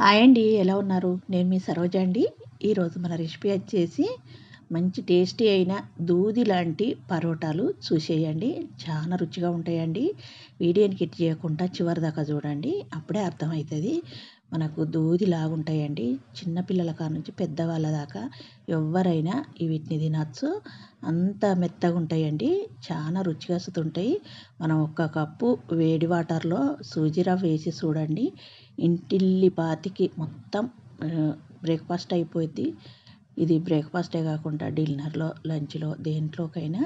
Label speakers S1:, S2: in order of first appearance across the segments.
S1: Hi అండి ఎలా ఉన్నారు? నేను మీ సరోజ అండి. ఈరోజు మన రెసిపీ వచ్చేసి మంచి టేస్టీ అయిన దూది లాంటి పరోటాలు చూసేయండి. చాలా రుచిగా ఉంటాయండి. వీడియోని కిట్ చేయకుండా చివరి దాకా చూడండి. అప్పుడే అర్థమవుతుంది. మనకు దూది లాగుంటాయండి చిన్నపిల్లల కాడ నుంచి పెద్దవాళ్ళ దాకా ఎవరైనా వీటిని తినచ్చు. అంత మెత్తగా ఉంటాయండి చాలా రుచిగా వస్తుంటాయి మనం ఒక్క కప్పు వేడి వాటర్లో సూజీ రవ్వ వేసి చూడండి. ఇంటిల్లి పాతికి మొత్తం బ్రేక్ఫాస్ట్ అయిపోద్ది ఇది బ్రేక్ఫాస్టే కాకుండా డిన్నర్లో లంచ్లో దేంట్లోకైనా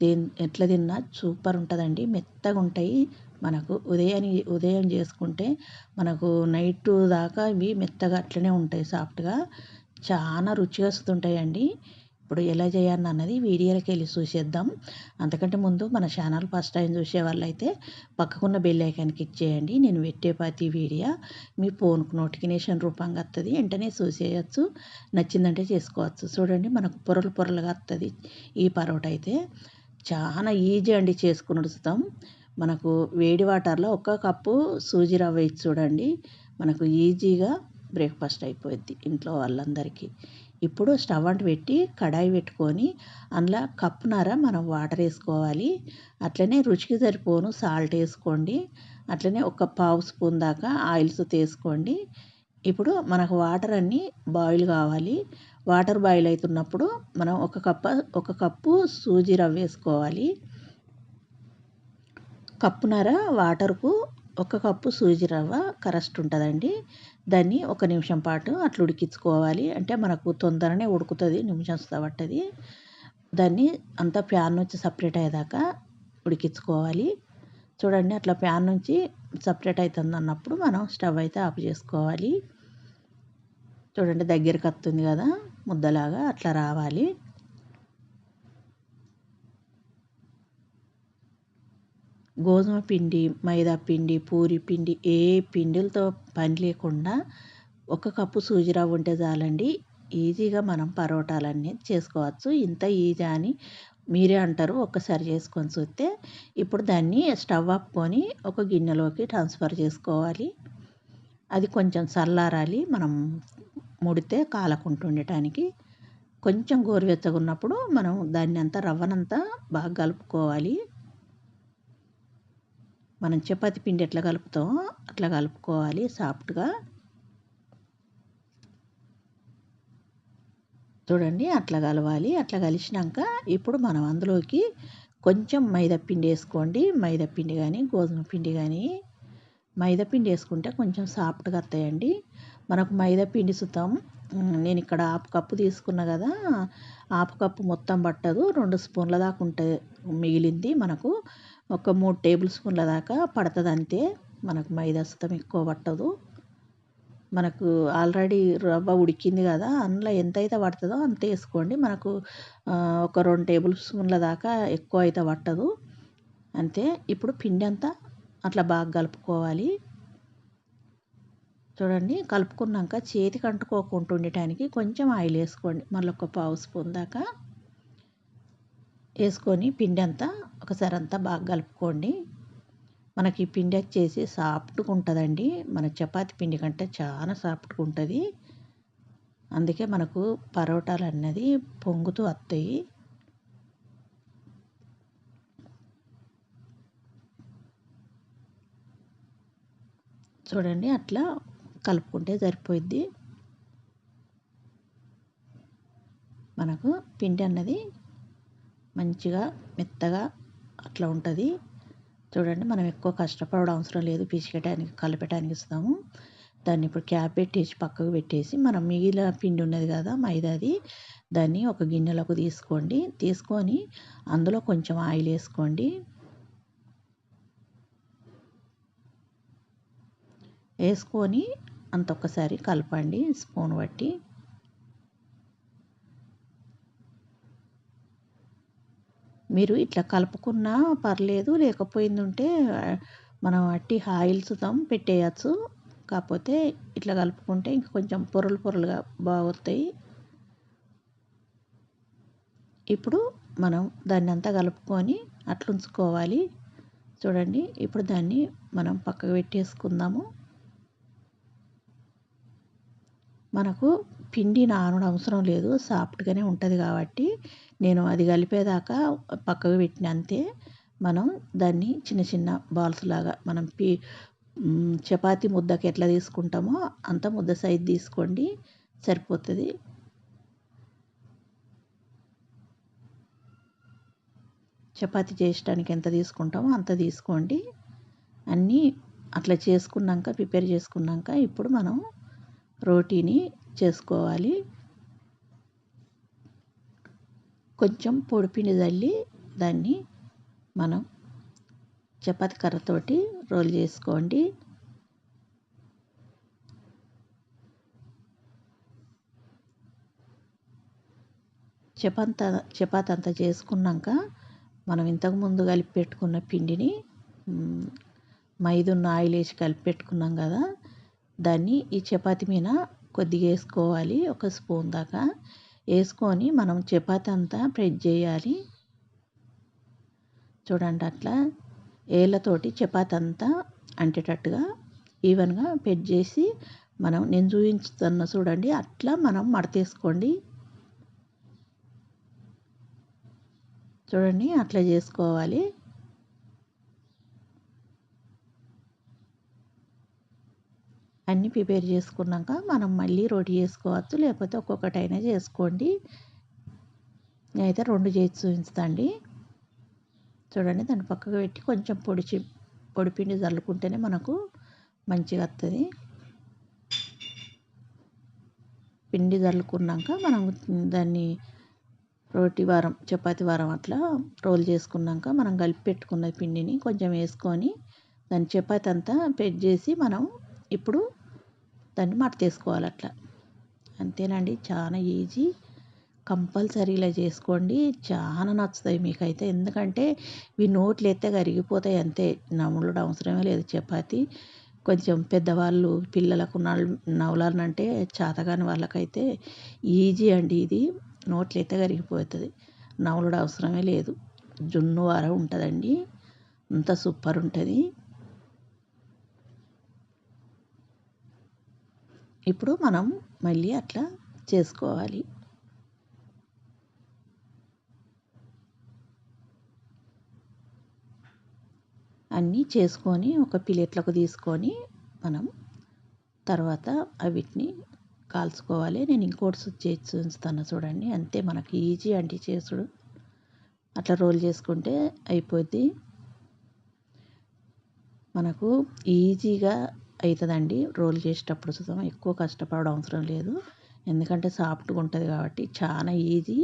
S1: దేని ఎట్లా తిన్నా సూపర్ ఉంటుందండి. మెత్తగా ఉంటాయి మనకు ఉదయాన్ని ఉదయం చేసుకుంటే మనకు నైట్ దాకా ఇవి మెత్తగా అట్లనే ఉంటాయి సాఫ్ట్గా. చాలా రుచిగా వస్తుంటాయండి ఇప్పుడు ఎలా చేయాలి అన్నది వీడియోలోకి వెళ్ళి చూసేద్దాం. అంతకంటే ముందు మన ఛానల్ ఫస్ట్ టైం చూసే వాళ్ళైతే పక్కకున్న బెల్ ఐకాన్కి ఇచ్చేయండి. నేను పెట్టే ప్రతి వీడియో మీ ఫోన్కు నోటిఫికేషన్ రూపంగా వస్తుంది వెంటనే చూసేయచ్చు. నచ్చిందంటే చేసుకోవచ్చు. చూడండి మనకు పొరలు పొరలుగా వస్తుంది ఈ పరోటా అయితే. చాలా ఈజీ అండి చేసుకుని వస్తాం మనకు వేడి వాటర్లో ఒక కప్పు సూజీ రవ్వ ఇచ్చి చూడండి. మనకు ఈజీగా బ్రేక్ఫాస్ట్ అయిపోద్ది ఇంట్లో వాళ్ళందరికీ. ఇప్పుడు స్టవ్ అంటు పెట్టి కడాయి పెట్టుకొని అందులో కప్పునర మనం వాటర్ వేసుకోవాలి. అట్లనే రుచికి సరిపోను సాల్ట్ వేసుకోండి. అట్లనే ఒక పావు స్పూన్ దాకా ఆయిల్స్ తీసుకోండి. ఇప్పుడు మనకు వాటర్ అన్నీ బాయిల్ కావాలి. వాటర్ బాయిల్ అవుతున్నప్పుడు మనం ఒక కప్ప ఒక కప్పు సూజీ రవ్వ వేసుకోవాలి. కప్పునర వాటర్కు ఒక కప్పు సూజీ రవ్వ కరస్ట్ ఉంటుందండి. దాన్ని ఒక నిమిషం పాటు అట్లా ఉడికించుకోవాలి. అంటే మనకు తొందరనే ఉడుకుతుంది నిమిషం పట్టది దాన్ని అంతా ప్యాన్ నుంచి సపరేట్ అయ్యేదాకా ఉడికించుకోవాలి. చూడండి అట్లా ప్యాన్ నుంచి సపరేట్ అవుతుంది అన్నప్పుడు మనం స్టవ్ అయితే ఆఫ్ చేసుకోవాలి. చూడండి దగ్గరికి వస్తుంది కదా. ముద్దలాగా అట్లా రావాలి. గోధుమ పిండి మైదా పిండి పూరి పిండి ఏ పిండిలతో పని లేకుండా ఒక కప్పు సూజీ రవ్వ ఉంటే చాలండి. ఈజీగా మనం పరోటాలన్నీ చేసుకోవచ్చు. ఇంత ఈజీ అని మీరే అంటారు. ఒక్కసారి చేసుకొని చూస్తే ఇప్పుడు దాన్ని స్టవ్ ఆపుకొని ఒక గిన్నెలోకి ట్రాన్స్ఫర్ చేసుకోవాలి. అది కొంచెం చల్లారాలి. మనం ముడితే కాలకుంటుండటానికి కొంచెం గోరువెచ్చగా ఉన్నప్పుడు మనం దాన్ని అంతా రవ్వనంతా బాగా కలుపుకోవాలి. మనం చపాతి పిండి ఎట్లా కలుపుతామో అట్లా కలుపుకోవాలి సాఫ్ట్గా. చూడండి అట్లా కలవాలి అట్లా కలిసినాక ఇప్పుడు మనం అందులోకి కొంచెం మైదా పిండి వేసుకోండి. మైదా పిండి కానీ గోధుమ పిండి కానీ మైదా పిండి వేసుకుంటే కొంచెం సాఫ్ట్గా వస్తాయండి మనకు మైదా పిండి సుతాం నేను ఇక్కడ హాఫ్ కప్పు తీసుకున్నా కదా హాఫ్ కప్పు మొత్తం పట్టదు. రెండు స్పూన్ల దాకా ఉంటుంది మిగిలింది మనకు ఒక మూడు టేబుల్ స్పూన్ల దాకా పడుతుంది అంతే. మనకు మైదా సుతం ఎక్కువ పట్టదు. మనకు ఆల్రెడీ రవ్వ ఉడికింది కదా అందులో ఎంత అయితే పడుతుందో అంత వేసుకోండి. మనకు ఒక రెండు టేబుల్ స్పూన్ల దాకా ఎక్కువ అయితే పట్టదు. అంతే. ఇప్పుడు పిండి అంతా అట్లా బాగా కలుపుకోవాలి. చూడండి కలుపుకున్నాక చేతికి అంటుకోకుండా ఉండటానికి కొంచెం ఆయిల్ వేసుకోండి. మళ్ళీ ఒక పావు స్పూన్ దాకా వేసుకొని పిండి అంతా ఒకసారి అంతా బాగా కలుపుకోండి. మనకి పిండి వచ్చేసి సాఫ్ట్గా ఉంటుందండి. మన చపాతి పిండి కంటే చాలా సాఫ్ట్గా ఉంటుంది. అందుకే మనకు పరోటాలు అన్నది పొంగుతూ వస్తాయి. చూడండి అట్లా కలుపుకుంటే సరిపోయిద్ది. మనకు పిండి అన్నది మంచిగా మెత్తగా అట్లా ఉంటుంది. చూడండి మనం ఎక్కువ కష్టపడడం అవసరం లేదు. పిసికటానికి కలపటానికి ఇస్తాము. దాన్ని ఇప్పుడు క్యాప్ పెట్టేసి పక్కకు పెట్టేసి మనం మిగిలిన పిండి ఉన్నది కదా మైదాది దాన్ని ఒక గిన్నెలోకి తీసుకోండి. తీసుకొని అందులో కొంచెం ఆయిల్ వేసుకోండి. వేసుకొని అంత ఒక్కసారి కలపండి స్పూన్ బట్టి. మీరు ఇట్లా కలుపుకున్నా పర్లేదు లేకపోయింది ఉంటే మనం అట్టి ఆయిల్స్తో పెట్టేయచ్చు. కాకపోతే ఇట్లా కలుపుకుంటే ఇంక కొంచెం పొరలు పొరలుగా బాగుతాయి ఇప్పుడు మనం దాన్ని అంతా కలుపుకొని అట్లుంచుకోవాలి. చూడండి ఇప్పుడు దాన్ని మనం పక్కకు పెట్టేసుకుందాము. మనకు పిండి నానడం అవసరం లేదు. సాఫ్ట్గానే ఉంటుంది కాబట్టి నేను అది కలిపేదాకా పక్కకు పెట్టిన అంతే. మనం దాన్ని చిన్న చిన్న బాల్స్ లాగా మనం పి చపాతి ముద్దకి ఎట్లా తీసుకుంటామో అంత ముద్ద సైజ్ తీసుకోండి. సరిపోతుంది. చపాతి చేయడానికి ఎంత తీసుకుంటామో అంత తీసుకోండి. అన్నీ అట్లా చేసుకున్నాక ప్రిపేర్ చేసుకున్నాక ఇప్పుడు మనం రోటీని చేసుకోవాలి. కొంచెం పొడిపిండి చల్లి దాన్ని మనం చపాతి కర్రతోటి రోల్ చేసుకోండి. చపాత చపాతి అంతా చేసుకున్నాక మనం ఇంతకు ముందు కలిపి పెట్టుకున్న పిండిని మైదున్న ఆయిల్ వేసి కలిపి పెట్టుకున్నాం కదా దాన్ని ఈ చపాతి మీద కొద్దిగా వేసుకోవాలి ఒక స్పూన్ దాకా. వేసుకొని మనం చపాతి అంతా ప్రెడ్ చేయాలి. చూడండి అట్లా. ఏళ్ళతోటి చపాతి అంతా అంటేటట్టుగా ఈవెన్గా పెట్ చేసి మనం నేను చూపించుతున్న చూడండి అట్లా మనం మడతేసుకోండి. చూడండి అట్లా చేసుకోవాలి. అన్నీ ప్రిపేర్ చేసుకున్నాక మనం మళ్ళీ రోటీ చేసుకోవచ్చు లేకపోతే ఒక్కొక్కటైనా చేసుకోండి. నేనైతే రెండు చేసి చూపిస్తాండి. చూడండి దాన్ని పక్కకు పెట్టి కొంచెం పొడిచి పొడిపిండి చల్లుకుంటేనే మనకు మంచిగా వస్తుంది పిండి చల్లుకున్నాక మనం దాన్ని రోటి వారం చపాతి వారం అట్లా రోల్ చేసుకున్నాక మనం కలిపి పెట్టుకున్న పిండిని కొంచెం వేసుకొని దాని చపాతి అంతా పెట్ చేసి మనం ఇప్పుడు దాన్ని మడతేసుకోవాలి అట్లా. అంతేనండి చాలా ఈజీ. కంపల్సరీ ఇలా చేసుకోండి. చాలా నచ్చుతాయి మీకైతే. ఎందుకంటే ఇవి నోట్లు ఎత్తే కరిగిపోతాయి అంతే. నములడం అవసరమే లేదు చపాతి. కొంచెం పెద్దవాళ్ళు పిల్లలకు నవలాలంటే చేతగాని వాళ్ళకైతే ఈజీ అండి ఇది. నోట్లు ఎత్తే కరిగిపోతుంది నవలడం అవసరమే లేదు. జున్ను వార ఉంటుందండి. అంత సూపర్ ఉంటుంది. ఇప్పుడు మనం మళ్ళీ అట్లా చేసుకోవాలి. అన్నీ చేసుకొని ఒక ప్లేట్లకు తీసుకొని మనం తర్వాత అవిటిని కాల్చుకోవాలి. నేను ఇంకోటి చేసి చూస్తాను చూడండి. అంతే మనకి ఈజీ అండి చేసుడు. అట్లా రోల్ చేసుకుంటే అయిపోద్ది. మనకు ఈజీగా అవుతుందండి రోల్ చేసేటప్పుడు సుతం ఎక్కువ కష్టపడడం అవసరం లేదు. ఎందుకంటే సాఫ్ట్గా ఉంటుంది కాబట్టి చాలా ఈజీ.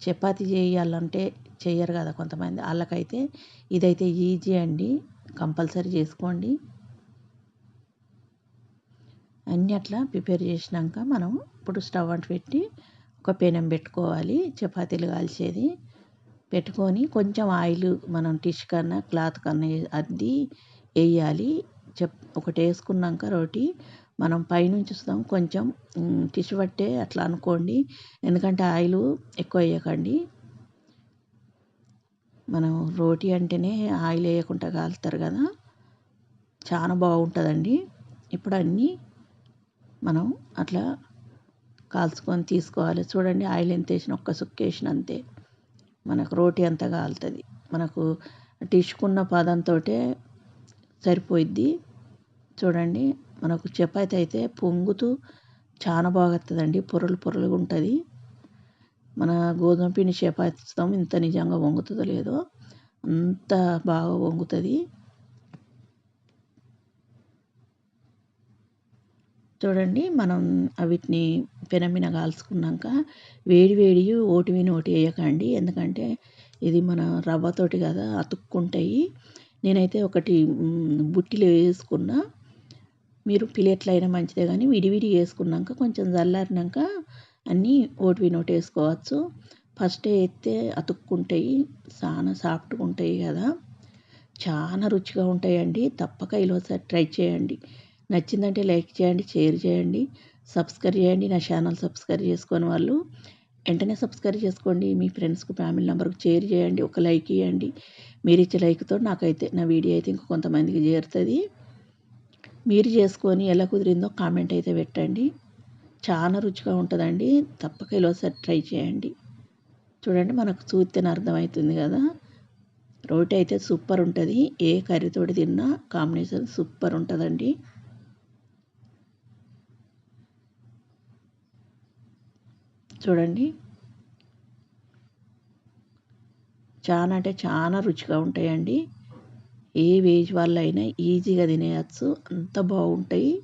S1: చపాతి చేయాలంటే చేయరు కదా కొంతమంది. వాళ్ళకైతే ఇదైతే ఈజీ అండి. కంపల్సరీ చేసుకోండి. అన్నీ అట్లా ప్రిపేర్ చేసినాక మనం ఇప్పుడు స్టవ్ అంటు పెట్టి ఒక పెనం పెట్టుకోవాలి. చపాతీలు కాల్చేది. పెట్టుకొని కొంచెం ఆయిల్ మనం టిష్ కన్నా క్లాత్ కన్నా అద్ది వేయాలి. చెప్ ఒకటి వేసుకున్నాక రోటి మనం పైనుంచి చూస్తాం కొంచెం టిష్యూ పట్టే అట్లా అనుకోండి. ఎందుకంటే ఆయిల్ ఎక్కువ వేయకండి. మనం రోటీ అంటేనే ఆయిల్ వేయకుండా కాలుస్తారు కదా. చాలా బాగుంటుందండి. ఇప్పుడు అన్నీ మనం అట్లా కాల్చుకొని తీసుకోవాలి. చూడండి ఆయిల్ ఎంత వేసిన ఒక్క సుక్క వేసిన అంతే. మనకు రోటీ అంతా కాలుతుంది. మనకు టిష్కున్న పదంతో సరిపోయిద్ది. చూడండి మనకు చపాతి అయితే పొంగుతూ చాలా బాగా వస్తుందండి పొరలు పొరలుగా ఉంటుంది. మన గోధుమ పిండి చపాతి ఇస్తాం ఇంత నిజంగా వంగుతుందో లేదో అంత బాగా వంగుతుంది చూడండి మనం వీటిని పెనమిన కాల్చుకున్నాక వేడి వేడి ఓటి మీద ఓటి వేయకండి. ఎందుకంటే ఇది మన రవ్వతోటి కదా అతుక్కుంటాయి. నేనైతే ఒకటి బుట్టిలో వేసుకున్నా. మీరు ప్లేట్లైనా అయినా మంచిదే కానీ విడివిడి వేసుకున్నాక కొంచెం చల్లారినాక అన్నీ ఓటివి నోటి వేసుకోవచ్చు. ఫస్ట్ వేస్తే అతుక్కుంటాయి చాలా సాఫ్ట్గా ఉంటాయి కదా. చాలా రుచిగా ఉంటాయండి. తప్పక ఈలోసారి ట్రై చేయండి. నచ్చిందంటే లైక్ చేయండి షేర్ చేయండి సబ్స్క్రైబ్ చేయండి. నా ఛానల్ సబ్స్క్రైబ్ చేసుకొని వాళ్ళు వెంటనే సబ్స్క్రైబ్ చేసుకోండి. మీ ఫ్రెండ్స్కి ఫ్యామిలీ నెంబర్కి షేర్ చేయండి. ఒక లైక్ ఇవ్వండి మీరు ఇచ్చే లైక్తో నాకైతే నా వీడియో అయితే ఇంకొంతమందికి చేరుతుంది. మీరు చేసుకొని ఎలా కుదిరిందో కామెంట్ అయితే పెట్టండి. చాలా రుచిగా ఉంటుందండి. తప్పక ఇలా ఒకసారి ట్రై చేయండి. చూడండి మనకు చూస్తేనే అర్థమవుతుంది కదా. రోటి అయితే సూపర్ ఉంటుంది. ఏ కర్రీతోటి తిన్నా కాంబినేషన్ సూపర్ ఉంటుందండి. చూడండి. చాలా అంటే చాలా రుచిగా ఉంటాయండి. ఏ వేజ్ వాళ్ళైనా ఈజీగా తినేయొచ్చు. అంత బాగుంటాయి.